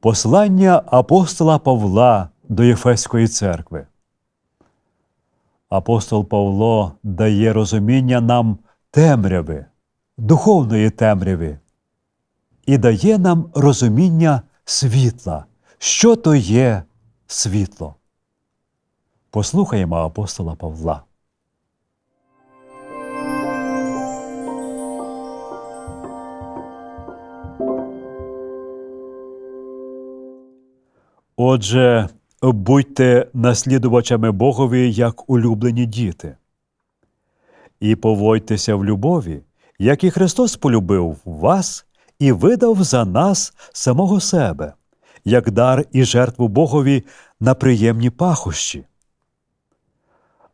Послання апостола Павла до Єфеської церкви. Апостол Павло дає розуміння нам темряви, духовної темряви, і дає нам розуміння світла. Що то є світло? Послухаємо апостола Павла. Отже, будьте наслідувачами Богові як улюблені діти, і поводьтеся в любові, як і Христос полюбив вас і видав за нас самого себе, як дар і жертву Богові на приємні пахощі.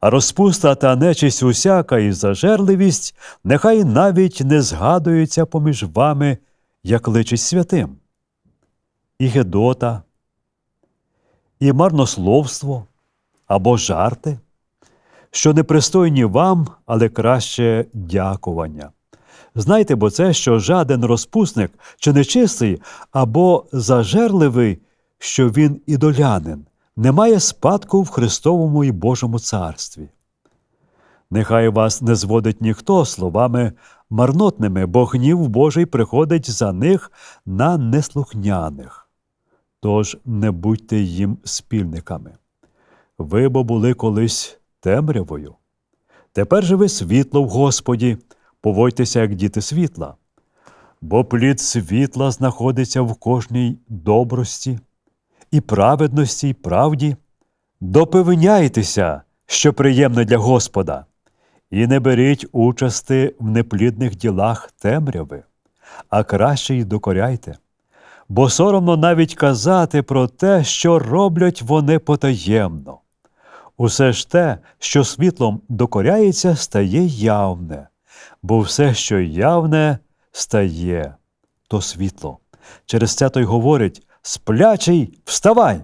А розпуста та нечисть усяка і зажерливість нехай навіть не згадуються поміж вами, як личить святим. І Гедота, і марнословство або жарти, що непристойні вам, але краще дякування. Знайте бо це, що жаден розпусник чи нечистий або зажерливий, що він ідолянин, не має спадку в Христовому і Божому царстві. Нехай вас не зводить ніхто словами марнотними, бо гнів Божий приходить за них на неслухняних. Тож не будьте їм спільниками. Ви бо були колись темрявою. Тепер же ви світло в Господі, поводьтеся, як діти світла, бо плід світла знаходиться в кожній добрості і праведності, і правді. Допевняйтеся, що приємно для Господа, і не беріть участи в неплідних ділах темряви, а краще й докоряйте бо соромно навіть казати про те, що роблять вони потаємно. Усе ж те, що світлом докоряється, стає явне, бо все, що явне, стає то світло. Через це той говорить Сплячий, вставай!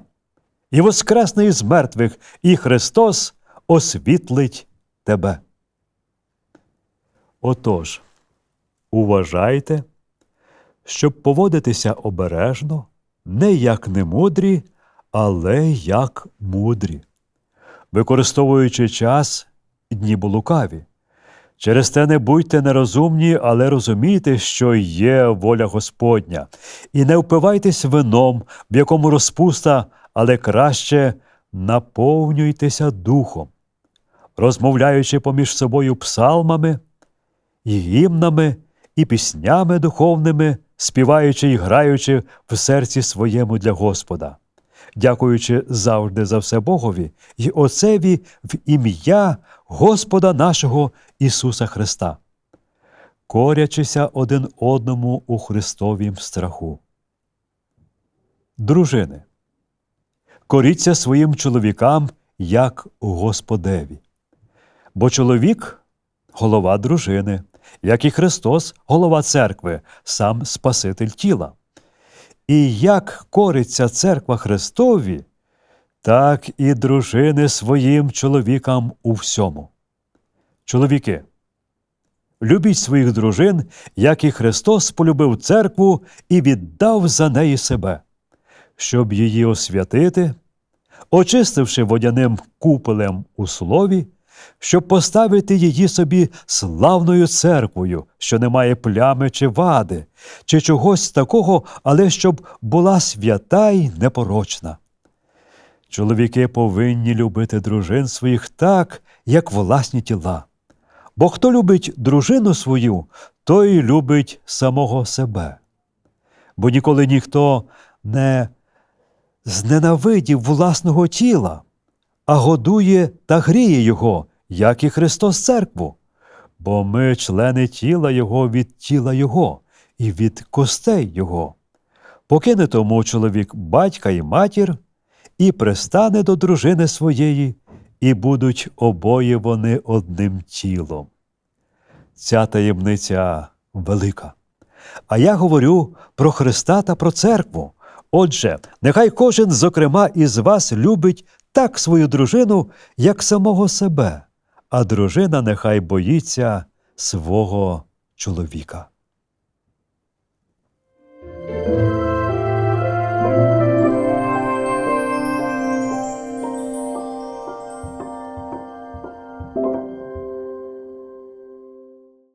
І воскресний із мертвих, і Христос освітлить тебе. Отож, уважайте щоб поводитися обережно, не як немудрі, але як мудрі, використовуючи час дні лукаві. Через те не будьте нерозумні, але розумійте, що є воля Господня, і не впивайтесь вином, в якому розпуста, але краще наповнюйтеся духом, розмовляючи поміж собою псалмами і гімнами і піснями духовними співаючи й граючи в серці своєму для Господа, дякуючи завжди за все Богові й Отцеві в ім'я Господа нашого Ісуса Христа, корячися один одному у Христовім страху. Дружини, коріться своїм чоловікам як Господеві, бо чоловік голова дружини як і Христос, голова церкви, сам Спаситель тіла. І як кориться церква Христові, так і дружини своїм чоловікам у всьому. Чоловіки, любіть своїх дружин, як і Христос полюбив церкву і віддав за неї себе, щоб її освятити, очистивши водяним купелем у слові щоб поставити її собі славною церквою, що не має плями чи вади, чи чогось такого, але щоб була свята й непорочна. Чоловіки повинні любити дружин своїх так, як власні тіла. Бо хто любить дружину свою, той любить самого себе. Бо ніколи ніхто не зненавидів власного тіла, а годує та гріє його, як і Христос церкву, бо ми члени тіла Його від тіла Його і від костей Його. Покине тому чоловік батька і матір, і пристане до дружини своєї, і будуть обоє вони одним тілом. Ця таємниця велика. А я говорю про Христа та про церкву. Отже, нехай кожен, зокрема, із вас любить так свою дружину, як самого себе а дружина нехай боїться свого чоловіка.